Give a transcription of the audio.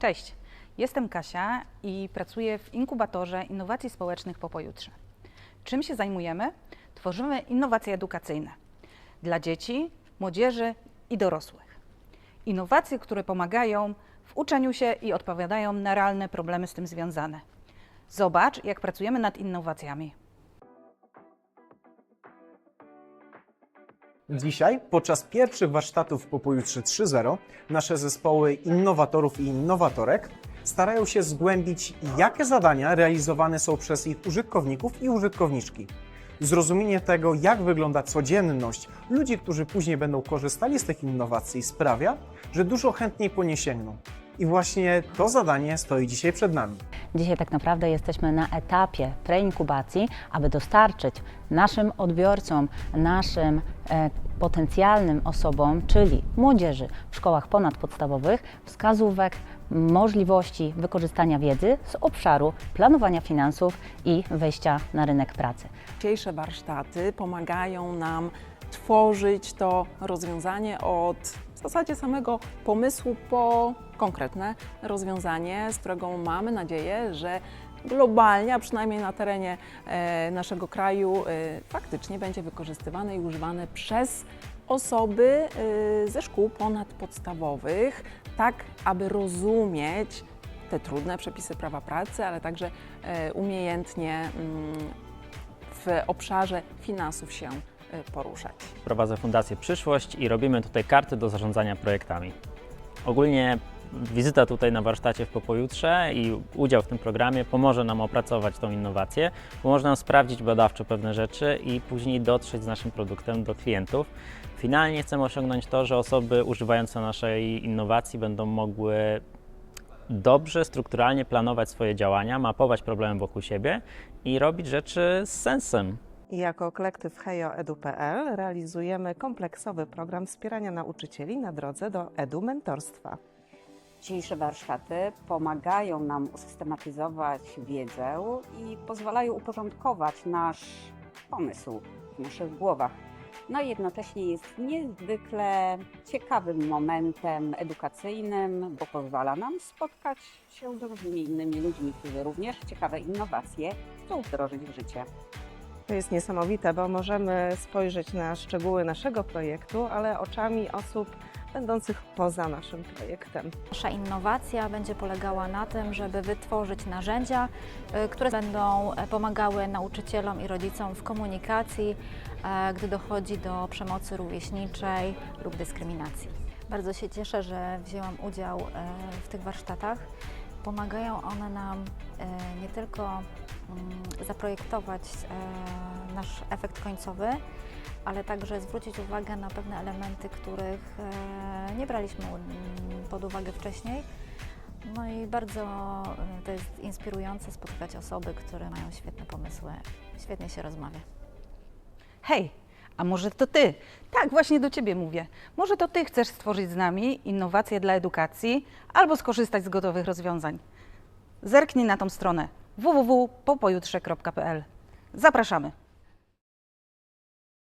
Cześć, jestem Kasia i pracuję w inkubatorze innowacji społecznych po pojutrze. Czym się zajmujemy? Tworzymy innowacje edukacyjne dla dzieci, młodzieży i dorosłych. Innowacje, które pomagają w uczeniu się i odpowiadają na realne problemy z tym związane. Zobacz, jak pracujemy nad innowacjami. Dzisiaj, podczas pierwszych warsztatów po pojutrze 3.0, nasze zespoły innowatorów i innowatorek starają się zgłębić, jakie zadania realizowane są przez ich użytkowników i użytkowniczki. Zrozumienie tego, jak wygląda codzienność ludzi, którzy później będą korzystali z tych innowacji, sprawia, że dużo chętniej po nie sięgną. I właśnie to zadanie stoi dzisiaj przed nami. Dzisiaj tak naprawdę jesteśmy na etapie preinkubacji, aby dostarczyć naszym odbiorcom, naszym e, potencjalnym osobom, czyli młodzieży w szkołach ponadpodstawowych, wskazówek, możliwości wykorzystania wiedzy z obszaru planowania finansów i wejścia na rynek pracy. Dzisiejsze warsztaty pomagają nam tworzyć to rozwiązanie od w zasadzie samego pomysłu po konkretne rozwiązanie, z którego mamy nadzieję, że globalnie, a przynajmniej na terenie e, naszego kraju, e, faktycznie będzie wykorzystywane i używane przez osoby e, ze szkół ponadpodstawowych, tak aby rozumieć te trudne przepisy prawa pracy, ale także umiejętnie mm, w obszarze finansów się poruszać. Prowadzę Fundację Przyszłość i robimy tutaj karty do zarządzania projektami. Ogólnie wizyta tutaj na warsztacie w Popojutrze i udział w tym programie pomoże nam opracować tą innowację, pomoże nam sprawdzić badawczo pewne rzeczy i później dotrzeć z naszym produktem do klientów. Finalnie chcemy osiągnąć to, że osoby używające naszej innowacji będą mogły dobrze, strukturalnie planować swoje działania, mapować problemy wokół siebie i robić rzeczy z sensem. I jako kolektyw hejoedu.pl realizujemy kompleksowy program wspierania nauczycieli na drodze do edu-mentorstwa. Dzisiejsze warsztaty pomagają nam usystematyzować wiedzę i pozwalają uporządkować nasz pomysł w naszych głowach. No i jednocześnie jest niezwykle ciekawym momentem edukacyjnym, bo pozwala nam spotkać się z różnymi innymi ludźmi, którzy również ciekawe innowacje chcą wdrożyć w życie. To jest niesamowite, bo możemy spojrzeć na szczegóły naszego projektu, ale oczami osób będących poza naszym projektem. Nasza innowacja będzie polegała na tym, żeby wytworzyć narzędzia, y, które będą e, pomagały nauczycielom i rodzicom w komunikacji, e, gdy dochodzi do przemocy rówieśniczej lub dyskryminacji. Bardzo się cieszę, że wzięłam udział e, w tych warsztatach. Pomagają one nam e, nie tylko mm, zaprojektować e, nasz efekt końcowy, ale także zwrócić uwagę na pewne elementy, których e, nie braliśmy mm, pod uwagę wcześniej. No i bardzo to jest inspirujące spotkać osoby, które mają świetne pomysły. Świetnie się rozmawia. Hej, a może to ty? Tak, właśnie do ciebie mówię. Może to ty chcesz stworzyć z nami innowacje dla edukacji albo skorzystać z gotowych rozwiązań. Zerknij na tą stronę www.popojutrze.pl. Zapraszamy.